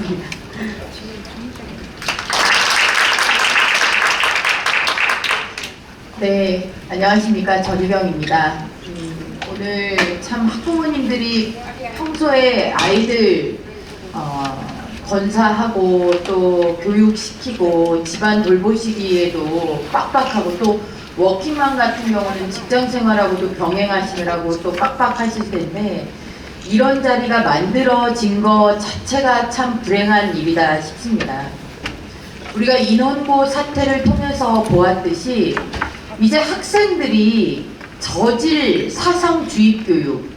있습니다. 네, 안녕하십니까. 전유경입니다. 음, 오늘 참 학부모님들이 평소에 아이들 어, 건사하고 또 교육시키고 집안 돌보시기에도 빡빡하고 또 워킹맘 같은 경우는 직장 생활하고도 병행하시느라고 또 빡빡하실 텐데 이런 자리가 만들어진 것 자체가 참 불행한 일이다 싶습니다. 우리가 인원고 사태를 통해서 보았듯이 이제 학생들이 저질 사상 주입 교육,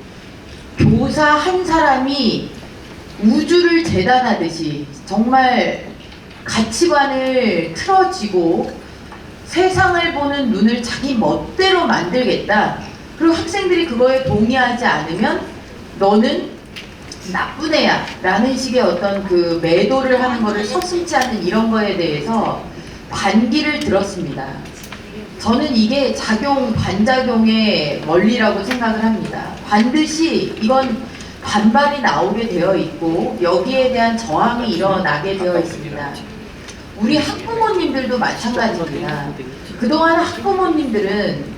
교사 한 사람이 우주를 재단하듯이 정말 가치관을 틀어지고 세상을 보는 눈을 자기 멋대로 만들겠다. 그리고 학생들이 그거에 동의하지 않으면 너는 나쁜 애야 라는 식의 어떤 그 매도를 하는 거를 서슴지 않는 이런 거에 대해서 반기를 들었습니다. 저는 이게 작용, 반작용의 원리라고 생각을 합니다. 반드시 이건 반발이 나오게 되어 있고 여기에 대한 저항이 일어나게 되어 있습니다. 우리 학부모님들도 마찬가지입니다. 그동안 학부모님들은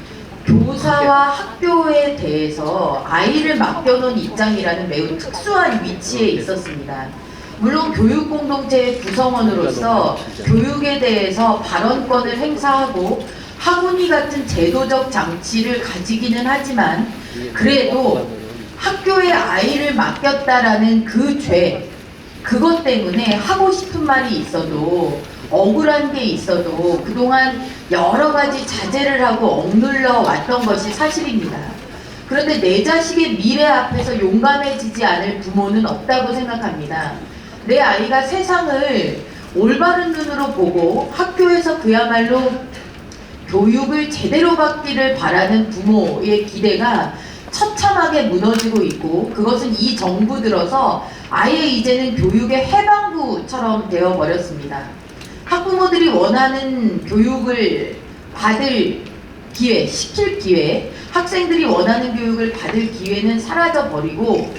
교사와 학교에 대해서 아이를 맡겨놓은 입장이라는 매우 특수한 위치에 있었습니다. 물론 교육 공동체의 구성원으로서 교육에 대해서 발언권을 행사하고 학원이 같은 제도적 장치를 가지기는 하지만 그래도 학교에 아이를 맡겼다라는 그 죄, 그것 때문에 하고 싶은 말이 있어도 억울한 게 있어도 그동안 여러 가지 자제를 하고 억눌러 왔던 것이 사실입니다. 그런데 내 자식의 미래 앞에서 용감해지지 않을 부모는 없다고 생각합니다. 내 아이가 세상을 올바른 눈으로 보고 학교에서 그야말로 교육을 제대로 받기를 바라는 부모의 기대가 처참하게 무너지고 있고 그것은 이 정부 들어서 아예 이제는 교육의 해방구처럼 되어 버렸습니다. 학부모들이 원하는 교육을 받을 기회, 시킬 기회, 학생들이 원하는 교육을 받을 기회는 사라져 버리고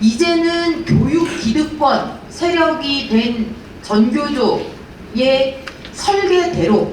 이제는 교육 기득권 세력이 된 전교조의 설계대로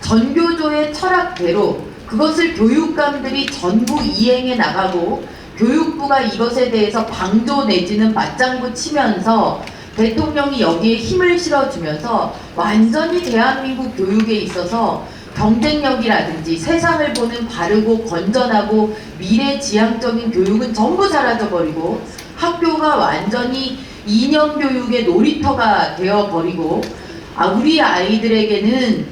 전교조의 철학대로 그것을 교육감들이 전부 이행해 나가고 교육부가 이것에 대해서 방조 내지는 맞장구 치면서 대통령이 여기에 힘을 실어주면서 완전히 대한민국 교육에 있어서 경쟁력이라든지 세상을 보는 바르고 건전하고 미래지향적인 교육은 전부 사라져버리고 학교가 완전히 이념 교육의 놀이터가 되어버리고 아, 우리 아이들에게는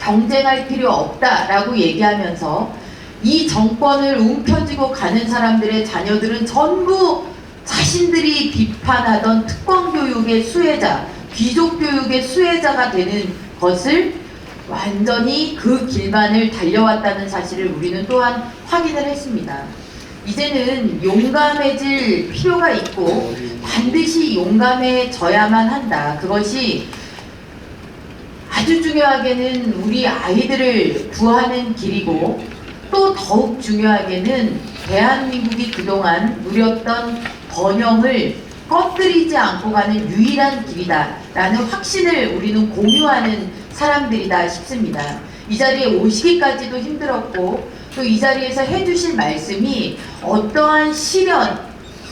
경쟁할 필요 없다라고 얘기하면서 이 정권을 움켜쥐고 가는 사람들의 자녀들은 전부 자신들이 비판하던 특권 교육의 수혜자, 귀족 교육의 수혜자가 되는 것을 완전히 그 길만을 달려왔다는 사실을 우리는 또한 확인을 했습니다. 이제는 용감해질 필요가 있고 반드시 용감해져야만 한다. 그것이 아주 중요하게는 우리 아이들을 구하는 길이고 또 더욱 중요하게는 대한민국이 그동안 누렸던 번영을 꺼뜨리지 않고 가는 유일한 길이다라는 확신을 우리는 공유하는 사람들이다 싶습니다. 이 자리에 오시기까지도 힘들었고 또 이 자리에서 해주신 말씀이 어떠한 시련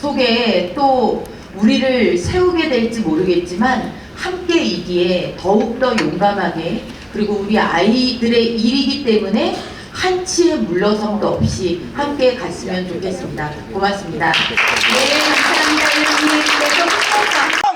속에 또 우리를 세우게 될지 모르겠지만 함께 이기에 더욱더 용감하게 그리고 우리 아이들의 일이기 때문에 한치의 물러섬도 없이 함께 갔으면 좋겠습니다. 고맙습니다. 네, 감사합니다.